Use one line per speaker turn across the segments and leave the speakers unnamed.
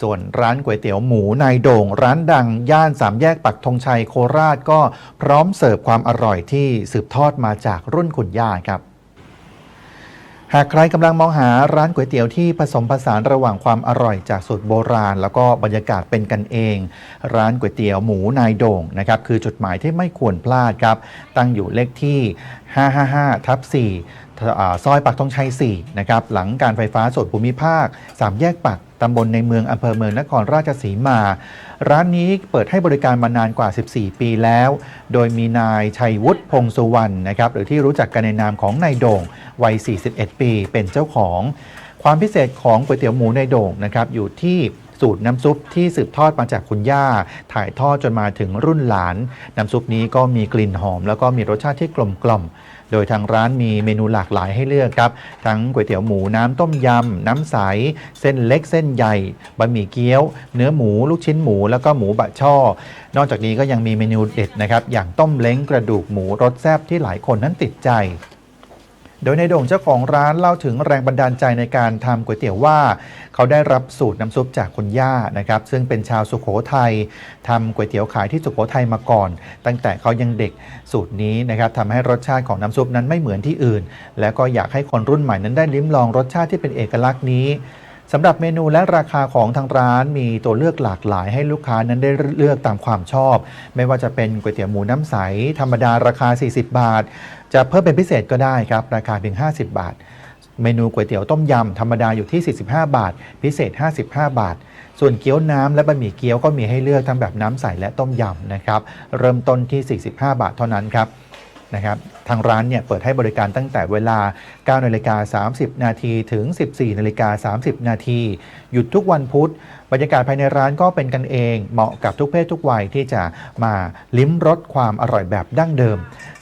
ส่วนร้านก๋วยเตี๋ยวหมูนายโด่ง ร้านดังย่านสามแยกปักธงชัยโคราชก็พร้อมเสิร์ฟความอร่อยที่สืบทอดมาจากรุ่นคุณย่าครับ หากใครกำลังมองหาร้านก๋วยเตี๋ยวที่ผสมผสานระหว่างความอร่อยจากสูตรโบราณ แล้วก็บรรยากาศเป็นกันเอง ร้านก๋วยเตี๋ยวหมูนายโด่งนะครับคือจุดหมายที่ไม่ควรพลาดครับ ตั้งอยู่เลขที่555 ทับ4อ่ซอยปักธงชัย 4 นะครับ หลังการไฟฟ้าส่วนภูมิภาค 3 แยกปักตำบลในเมืองอำเภอเมืองนครราชสีมา ร้านนี้เปิดให้บริการมานานกว่า 14 ปีแล้ว โดยมีนายชัยวุฒิพงสุวรรณนะครับ หรือที่รู้จักกันในนามของนายโด่ง วัย 41 ปี เป็นเจ้าของ ความพิเศษของก๋วยเตี๋ยวหมูนายโด่งนะครับ อยู่ที่ สูตรน้ำซุปที่สืบทอดมาจากคุณย่า ถ่ายทอดจนมาถึงรุ่นหลาน น้ำซุปนี้ก็มีกลิ่นหอม แล้วก็มีรสชาติที่กลมกล่อมโดยทางร้านมีเมนูหลากหลายให้เลือกครับ ทั้งก๋วยเตี๋ยวหมูน้ำต้มยำ น้ำใส เส้นเล็กเส้นใหญ่บะหมี่เกี๊ยว เนื้อหมูลูกชิ้นหมู แล้วก็หมูบะช่อ นอกจากนี้ก็ยังมีเมนูเด็ดนะครับ อย่างต้มเล้งกระดูกหมูรสแซ่บที่หลายคนนั้นติดใจ โดยในโด่งเจ้าของร้านเล่าถึงแรงบันดาลใจในการทำก๋วยเตี๋ยวว่า เขาได้รับสูตรน้ำซุปจากคุณย่านะครับซึ่งเป็นชาวสุโขทัยทำก๋วยเตี๋ยวขายที่สุโขทัยมาก่อน ตั้งแต่เขายังเด็กสูตรนี้นะครับทำให้รสชาติของน้ำซุปนั้นไม่เหมือนที่อื่น และก็อยากให้คนรุ่นใหม่นั้นได้ลิ้มลองรสชาติที่เป็นเอกลักษณ์นี้ สำหรับเมนูและราคาของทางร้านมีตัวเลือกหลากหลายให้ลูกค้านั้นได้เลือกตามความชอบ ไม่ว่าจะเป็นก๋วยเตี๋ยวหมูน้ำใส ธรรมดาราคา 40 บาท จะเพิ่มเป็นพิเศษก็ได้ครับ ราคาเพียง 50 บาท เมนูก๋วยเตี๋ยวต้มยำธรรมดาอยู่ที่ 45 บาท พิเศษ 55 บาท ส่วนเกี๊ยวน้ำและบะหมี่เกี๊ยวก็มีให้เลือกทั้งแบบน้ำใสและต้มยำนะครับ เริ่มต้นที่ 45 บาทเท่านั้นครับ นะครับทางร้านเนี่ยเปิดให้บริการตั้งแต่เวลา 9นาฬิกา30 นาทีถึง 14นาฬิกา30 นาทีหยุดทุกวันพุธ บรรยากาศภายในร้านก็เป็นกันเอง เหมาะกับทุกเพศทุกวัยที่จะมาลิ้มรสความอร่อยแบบดั้งเดิม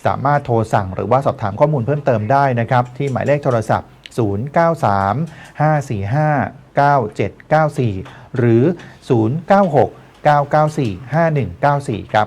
สามารถโทรสั่งหรือว่าสอบถามข้อมูลเพิ่มเติมได้นะครับ ที่หมายเลขโทรศัพท์ 093 545 9794 หรือ 096 994 5194 ครับ